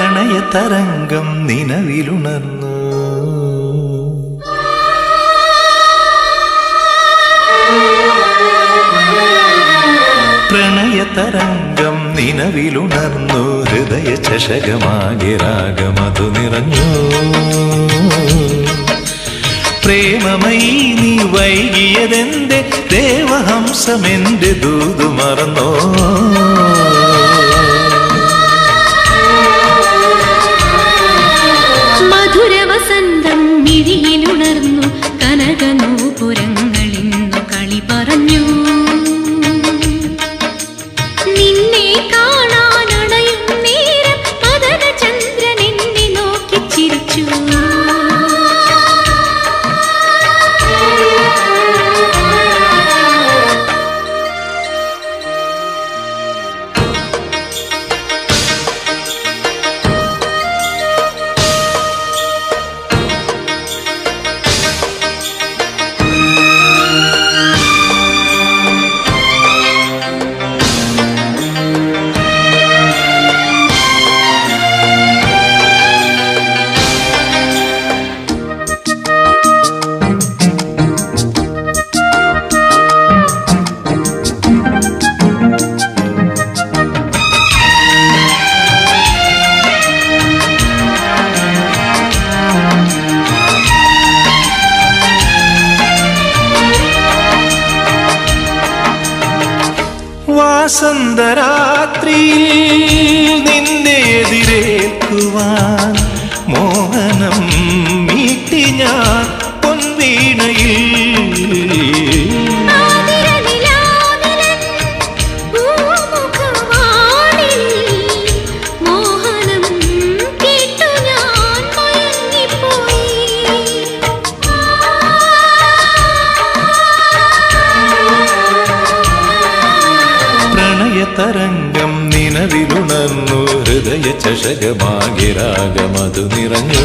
പ്രണയതരംഗം നിലവിലുണർന്നു. പ്രണയ തരംഗം നിലവിലുണർന്നു. ഹൃദയ ചഷകമാകെ രാഗമതു നിറഞ്ഞു. പ്രേമമയി നീ വൈകിയതെന്റെ ദേവഹംസമെന്റെ ദൂതു മറന്നോ? வசந்தம் மிழிய വാസന്തരാത്രിയിൽ പ്രണയതരംഗം നിലവിലുണർന്നു. ഹൃദയ ചഷകമാകിരാഗമതു നിറഞ്ഞു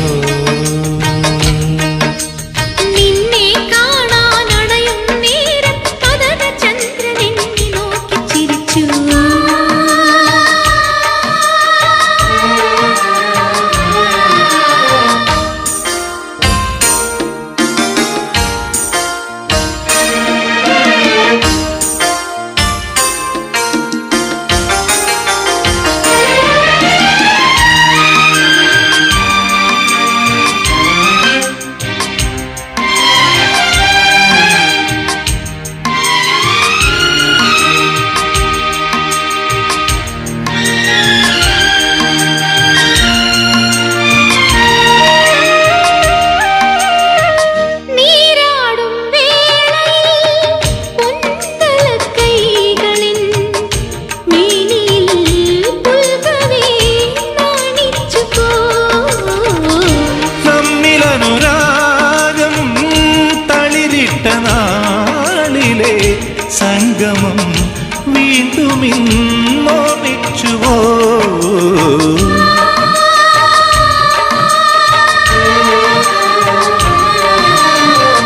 സംഗമം വീണ്ടും ഇന്നോമിച്ചുവോ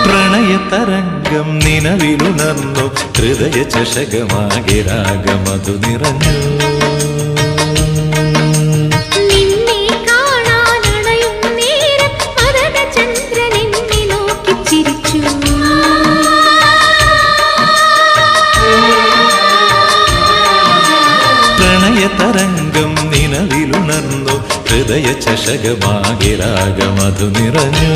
പ്രണയതരംഗം നിലവിലുണർന്നു. ഹൃദയ ചഷകമാകെ രാഗമതു നിറഞ്ഞു ഹൃദയ ചഷകമാകെ രാഗമധു നിറഞ്ഞു